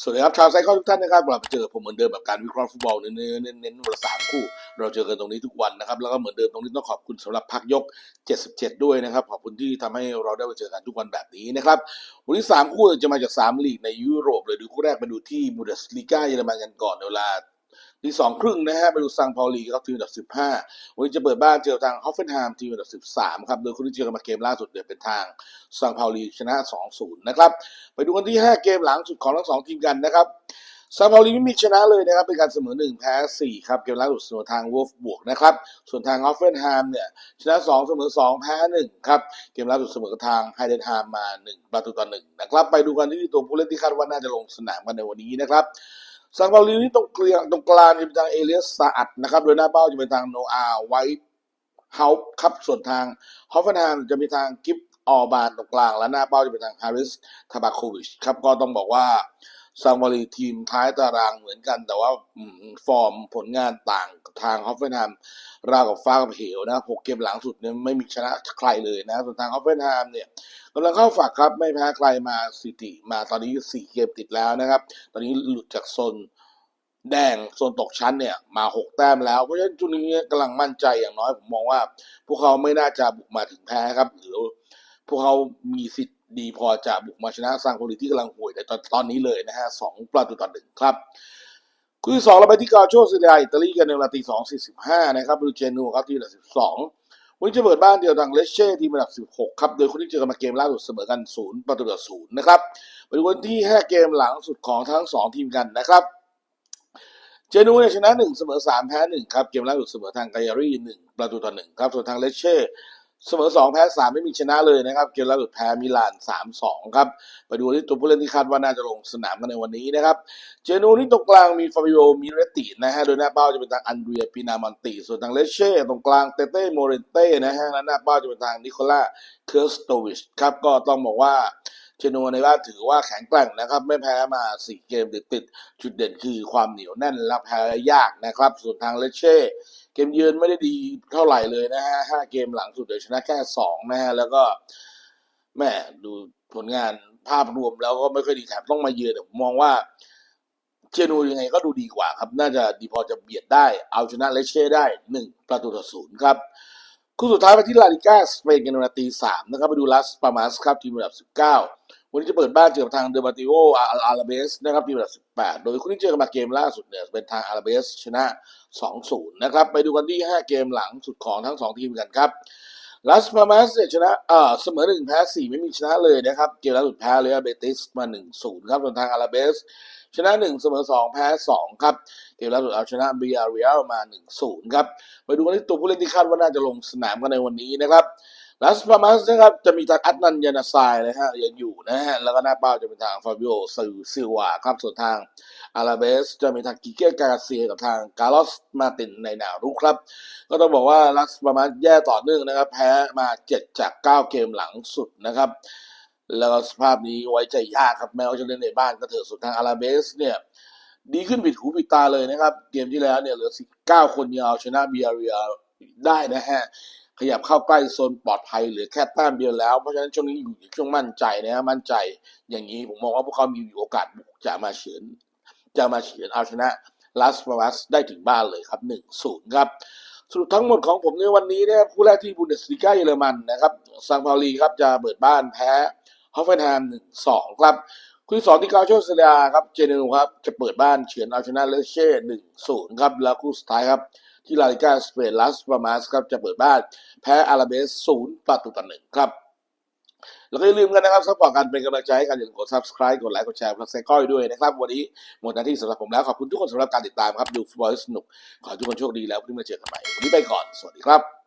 สวัสดีครับชาวไซคอนทุกท่านนะครับกลับมาเจอผมเหมือนเดิมแบบการวิเคราะห์ฟุตบอลเน้นเน้นเน้นละสามคู่ เราเจอกันตรงนี้ทุกวันนะครับ แล้วก็เหมือนเดิมตรงนี้ต้องขอบคุณสำหรับพักยก 77 ด้วยนะครับ ขอบคุณที่ทำให้เราได้มาเจอกันทุกวันแบบนี้นะครับ วันนี้สามคู่จะมาจากสามลีกในยุโรปเลยดูคู่แรกไปดูที่บูเดสลีกาเยอรมันกันก่อนในเวลา ทีสองครึ่งนะฮะไปดูซังเปาลีครับทีมอันดับสิบห้าวันนี้จะเปิดบ้านเจอทางฮอฟเฟนไฮม์ทีมอันดับสิบสามครับโดยคู่ที่เจอกันมาเกมล่าสุดเนี่ยเป็นทางซังเปาลีชนะสองศูนย์นะครับไปดูกันที่5เกมหลังสุดของทั้งสองทีมกันนะครับซาเปาลีไม่มีชนะเลยนะครับ เป็นการเสมอ1แพ้4ครับ เกมล่าสุดเสมอทางวอลฟบวกนะครับ ส่วนทางออฟเฟนไฮม์เนี่ย ชนะ2เสมอ2แพ้1ครับ เกมล่าสุดเสมอทางไฮเดนไฮมมา1ประตูต่อ1นะครับ ไปดูกันที่ตัวผู้เล่นที่คาดว่าน่าจะลงสนามกันในวันนี้นะครับ ซาเปาลีนี่ตรงเกลียงตรงกลางจะเป็นทางเอเลียสซาอัดนะครับโดยหน้าเป้าจะเป็นทางโนอาไวท์เฮาส์ครับส่วนทางฮอฟเฟนไฮมจะมีทางกิฟออบานตรงกลาง และหน้าเป้าจะเป็นทางฮาริสทาบาโควิชครับก็ต้องบอกว่าซางวารีทีมท้ายตารางเหมือนกัน แต่ว่าฟอร์มผลงานต่างทางฮอฟเฟนแฮม ราวกับฟ้ากับเหวนะหกเกมหลังสุดเนี่ยไม่มีชนะใครเลยนะ ส่วนทางฮอฟเฟนแฮมเนี่ยกำลังเข้าฝักครับไม่แพ้ใครมาสิติมาตอนนี้สี่เกมติดแล้วนะครับ ตอนนี้หลุดจากโซนแดงโซนตกชั้นเนี่ยมาหกแต้มแล้ว เพราะฉะนั้นช่วงนี้กำลังมั่นใจอย่างน้อยผมมองว่า พวกเขาไม่น่าจะบุกมาถึงแพ้ครับ หรือพวกเขามีสิทธิ์ดีพอจะบุกมาชนะซางโคลีที่กำลังห่วยในตอนตอนนี้เลยนะฮะสองประตูต่อหนึ่งครับ คู่ที่สองเราไปที่กาโชซิเลียอิตาลีกันในเวลาตีสองสี่สิบห้านะครับบูเจนูครับที่อันดับสิบสองวันนี้จะเปิดบ้านเดียวทางเลเช่ที่อันดับสิบหกครับ โดยคนที่เจอกันมาเกมล่าสุดเสมอกันศูนย์ประตูต่อศูนย์นะครับไปดูกันที่ห้าเกมหลังสุดของทั้งสองทีมกันนะครับ เจนูเนี่ยชนะหนึ่งเสมอสามแพ้หนึ่งครับ เกมล่าสุดเสมอทางไกอารีหนึ่งประตูต่อหนึ่งครับ ส่วนทางเลเช่ เสมอสองแพ้สามไม่มีชนะเลยนะครับ เกมล่าสุดแพ้มิลานสามสองครับ ไปดูที่ตัวผู้เล่นที่คาดว่าน่าจะลงสนามกันในวันนี้นะครับ เจนูนี่ตรงกลางมีฟาบิโอมิเรตินะฮะ โดยหน้าเป้าจะเป็นทางอันเดรียปินามอนติ ส่วนทางเลเช่ ตรงกลางเตเต้โมเรนเต้นะฮะและหน้าเป้าจะเป็นทางนิโคล่าเคอร์สโตวิชครับ ก็ต้องบอกว่าเจนูในบ้านถือว่าแข็งแกร่งนะครับ ไม่แพ้มาสี่เกมติดติดจุดเด่นคือความเหนียวแน่นและแพ้ยากนะครับ ส่วนทางเลเช่ เกมเยือนไม่ได้ดีเท่าไหร่เลยนะฮะห้าเกมหลังสุดเดี๋ยวชนะแค่สองนะฮะแล้วก็แม่ดูผลงานภาพรวมแล้วก็ไม่ค่อยดีแถมต้องมาเยือนผมมองว่าเจนูยังไงก็ดูดีกว่าครับ น่าจะดีพอจะเบียดได้ เอาชนะเลเช่ได้หนึ่งประตูต่อศูนย์ครับคู่สุดท้ายไปที่ลาลิก้าสเปนกันในนาทีสามนะครับไปดูลาสปามาสครับทีมอันดับสิบเก้า วันนี้จะเปิดบ้านเจอกับทางเดอร์บาติโออาราเบสนะครับทีมอันดับสิบแปดโดยคู่ที่เจอกันมาเกมล่าสุดเนี่ยเป็นทางอาราเบสชนะสองศูนย์นะครับ ไปดูกันที่ห้าเกมหลังสุดของทั้งสองทีมกันครับลาสปามาสเนี่ยชนะเออเสมอหนึ่งแพ้สี่ไม่มีชนะเลยนะครับ เกมล่าสุดแพ้เลยเบติสมาหนึ่งศูนย์ครับส่วนทางอาราเบส ชนะหนึ่งเสมอสองแพ้สองครับ เกมล่าสุดเอาชนะเบียร์เรียลมาหนึ่งศูนย์ครับ ไปดูกันที่ตัวผู้เล่นที่คาดว่าน่าจะลงสนามกันในวันนี้นะครับ ลาสปามาสนะครับจะมีทางอัตนันยานาซายนะฮะยังอยู่นะฮะแล้วก็หน้าเป้าจะเป็นทางฟาบิโอซิซิวาครับส่วนทางอาราเบสจะมีทางกิเกกาเซียกับทางกาลอสมาตินในแนวรุกครับ ก็ต้องบอกว่าลัสปามาสแย่ต่อเนื่องนะครับ แพ้มาเจ็ดจากเก้าเกมหลังสุดนะครับ แล้วสภาพนี้ไว้ใจยากครับแม้ว่าจะเล่นในบ้านก็เถอะส่วนทางอาราเบสเนี่ยดีขึ้นผิดหูผิดตาเลยนะครับ เกมที่แล้วเนี่ยเหลือสิบเก้าคนยังเอาชนะเบียร์เรียได้นะฮะ ยับเข้าใกล้โซนปลอดภัยเหลือแค่แต้มเดียวแล้ว เพราะฉะนั้นช่วงนี้อยู่ในช่วงมั่นใจนะฮะมั่นใจอย่างนี้ผมมองว่าพวกเขามีโอกาสบุกจะมาเฉือนจะมาเฉือนเอาชนะลาสปาวัสได้ถึงบ้านเลยครับหนึ่งศูนย์ครับสรุปทั้งหมดของผมในวันนี้นะครับคู่แรกที่บูเดสลิก้าเยอรมันนะครับซังพาลีครับจะเปิดบ้านแพ้ฮอฟเฟนแฮมหนึ่งสองครับคู่ที่สองที่กาโชเซเลียครับเจเนรูครับจะเปิดบ้านเฉือนเอาชนะเลเช่หนึ่งศูนย์ครับแล้วคู่สุดท้ายครับ ที่ลาลิกาสเปนลาสปามาสครับจะเปิดบ้าน แพ้อาราเบสศูนย์ประตูต่อหนึ่งครับ แล้วก็อย่าลืมกันนะครับสปอร์ตกันเป็นกำลังใจให้กันอย่าลืมกด subscribe กดไลค์กดแชร์กดแซก้อยด้วยนะครับ วันนี้หมดหน้าที่สำหรับผมแล้ว ขอบคุณทุกคนสำหรับการติดตามครับดูฟุตบอลสนุก ขอทุกคนโชคดีแล้วพรุ่งนี้มาเจอกันใหม่วันนี้ไปก่อนสวัสดีครับ